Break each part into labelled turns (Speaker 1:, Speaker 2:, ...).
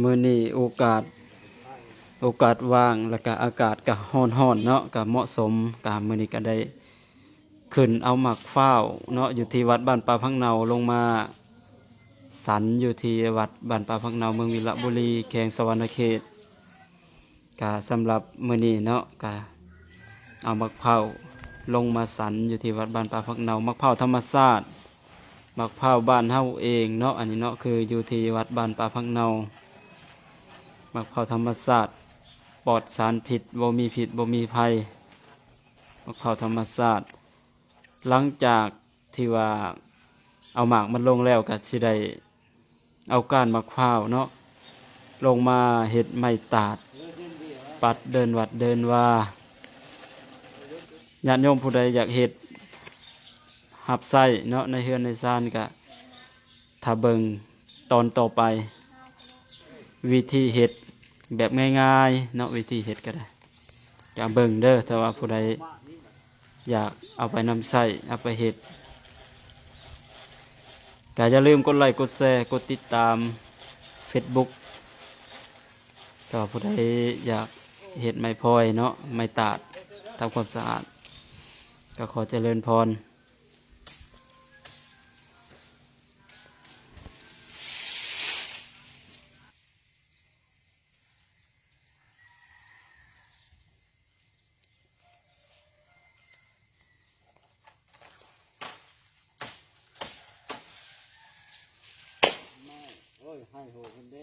Speaker 1: มื้อนี้โอกาส โอกาสว่างแล้วก็อากาศก็ร้อนๆเนาะก็เหมาะสมกามื้อนี้ก็ได้ขึ้นเอาหมักฟ้าเนาะอยู่ที่วัดบ้านป่าพังเนาลงมาสันอยู่ที่วัดบ้านป่าพังเนาเมืองวิระบุรีแขงสวรรณเขตก็สำหรับมือนีเนาะก็เอาหมักเผาลงมาสันอยู่ที่วัดบ้านป่าพังเนาหมักเผาธรรมชาติหมักเผาบ้านเฮาเองเนาะอันนี้เนาะคืออยู่ที่วัดบ้านป่าพังเนา มะพร้าวธรรมศาสตร์ปลอดสารผิดบ่มีผิดบ่มีภัยมะพร้าวธรรมศาสตร์หลังจากที่ว่าเอาหมากมันลงแล้วก็สิได้เอาก้านมะพร้าวเนาะลงมาเห็ดไม้ตาด ปัดเดินวัดเดินว่าญาติโยมผู้ใดอยากเห็ดหับไส้เนาะในเฮือนในซานก็ถ้าเบิงตอนต่อไป วิธีเห็ดแบบง่ายๆเนาะวิธีเห็ดก็ได้จะเบิ่งเด้อถ้าว่าผู้ใดอยากเอาไปนำใส่เอาไปเห็ดก็อย่าลืมกดไลค์กดแชร์กดติดตาม Facebook ก็ผู้ใดอยากเห็ดไม้พลอยเนาะไม้ตาดทำความสะอาด ก็ขอเจริญพร
Speaker 2: ให้โหคนเด้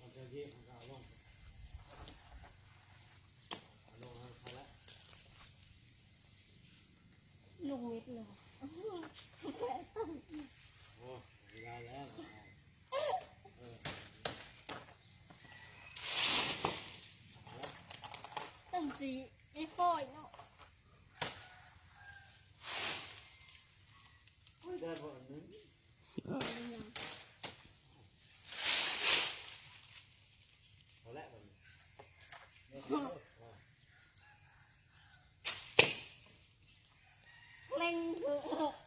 Speaker 2: มันจะยิ้มมันก็เอาลงเอาลงให้เขาละ
Speaker 3: ลุงวิทย์เลย
Speaker 2: โอ้เวลาแล้ว
Speaker 3: ตั้งสีไอ้ฟอยเนาะ
Speaker 2: ไม่ได้ผลนึง
Speaker 3: Oh,